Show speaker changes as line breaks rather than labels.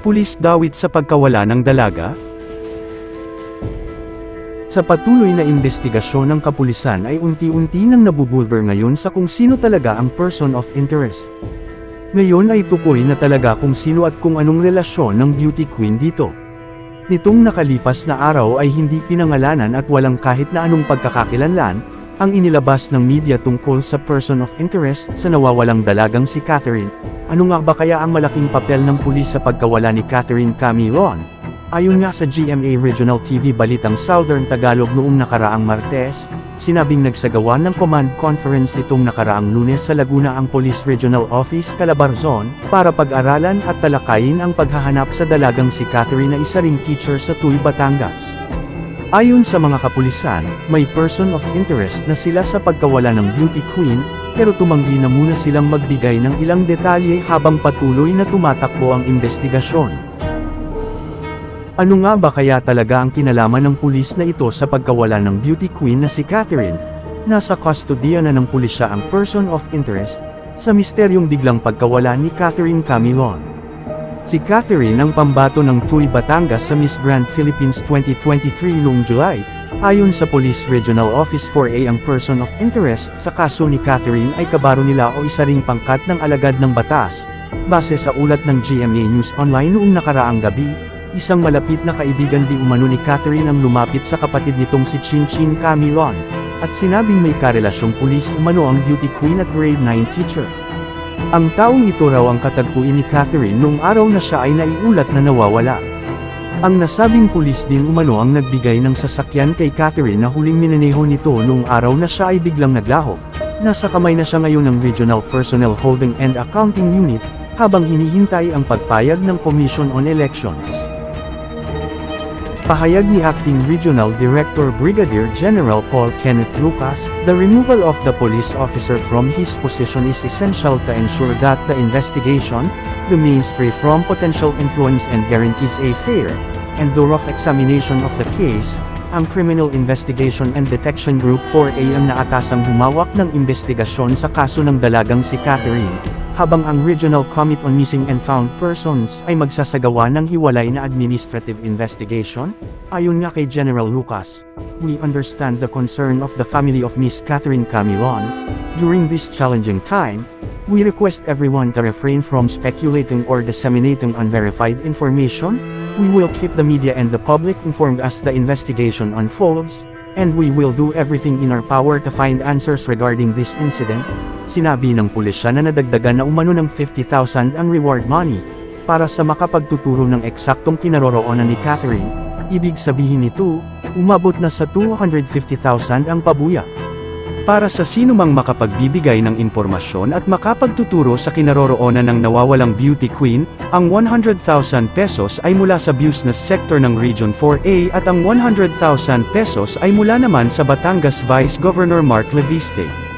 Pulis dawit sa pagkawala ng dalaga? Sa patuloy na investigasyon ng kapulisan ay unti-unti nang nabubulver ngayon sa kung sino talaga ang person of interest. Ngayon ay tukoy na talaga kung sino at kung anong relasyon ng beauty queen dito. Nitong nakalipas na araw ay hindi pinangalanan at walang kahit na anong pagkakakilanlan, ang inilabas ng media tungkol sa person of interest sa nawawalang dalagang si Catherine. Ano nga ba kaya ang malaking papel ng pulis sa pagkawala ni Catherine Camilon? Ayon nga sa GMA Regional TV Balitang Southern Tagalog noong nakaraang Martes, sinabing nagsagawa ng command conference nitong nakaraang lunes sa Laguna ang Police Regional Office Calabarzon, para pag-aralan at talakayin ang paghahanap sa dalagang si Catherine na isa ring teacher sa Tuy, Batangas. Ayon sa mga kapulisan, may person of interest na sila sa pagkawala ng beauty queen, pero tumanggi na muna silang magbigay ng ilang detalye habang patuloy na tumatakbo ang investigasyon. Ano nga ba kaya talaga ang kinalaman ng pulis na ito sa pagkawala ng beauty queen na si Catherine? Nasa kustodiya na ng pulisya ang person of interest, sa misteryong biglang pagkawala ni Catherine Camilon. Si Catherine ang pambato ng Tuy Batangas sa Miss Grand Philippines 2023 noong July. Ayon sa Police Regional Office 4A ang person of interest sa kaso ni Catherine ay kabaro nila o isa ring pangkat ng alagad ng batas. Base sa ulat ng GMA News Online noong nakaraang gabi, isang malapit na kaibigan di umano ni Catherine ang lumapit sa kapatid nitong si Chin Chin Camilon, at sinabing may karelasyong pulis umano ang beauty queen at grade 9 teacher. Ang taong ito raw ang katagpuin ni Catherine noong araw na siya ay naiulat na nawawala. Ang nasabing pulis din umano ang nagbigay ng sasakyan kay Catherine na huling minaneho nito noong araw na siya ay biglang naglaho. Nasa kamay na siya ngayon ng Regional Personnel Holding and Accounting Unit, habang hinihintay ang pagpayag ng Commission on Elections. Pahayag ni Acting Regional Director Brigadier General Paul Kenneth Lucas, the removal of the police officer from his position is essential to ensure that the investigation remains free from potential influence and guarantees a fair and thorough examination of the case. Ang Criminal Investigation and Detection Group 4A ang naatasang humawak ng investigasyon sa kaso ng dalagang si Catherine, habang ang Regional Committee on Missing and Found Persons ay magsasagawa ng hiwalay na administrative investigation? Ayon nga kay General Lucas, we understand the concern of the family of Miss Catherine Camilon. During this challenging time, we request everyone to refrain from speculating or disseminating unverified information. We will keep the media and the public informed as the investigation unfolds, and we will do everything in our power to find answers regarding this incident. Sinabi ng pulisya na nadagdagan na umano ng 50,000 ang reward money para sa makapagtuturo ng eksaktong kinaroroonan ni Catherine. Ibig sabihin nito, umabot na sa 250,000 ang pabuya. Para sa sino mang makapagbibigay ng impormasyon at makapagtuturo sa kinaroroonan ng nawawalang beauty queen, ang 100,000 pesos ay mula sa business sector ng Region 4A at ang 100,000 pesos ay mula naman sa Batangas Vice Governor Mark Leviste.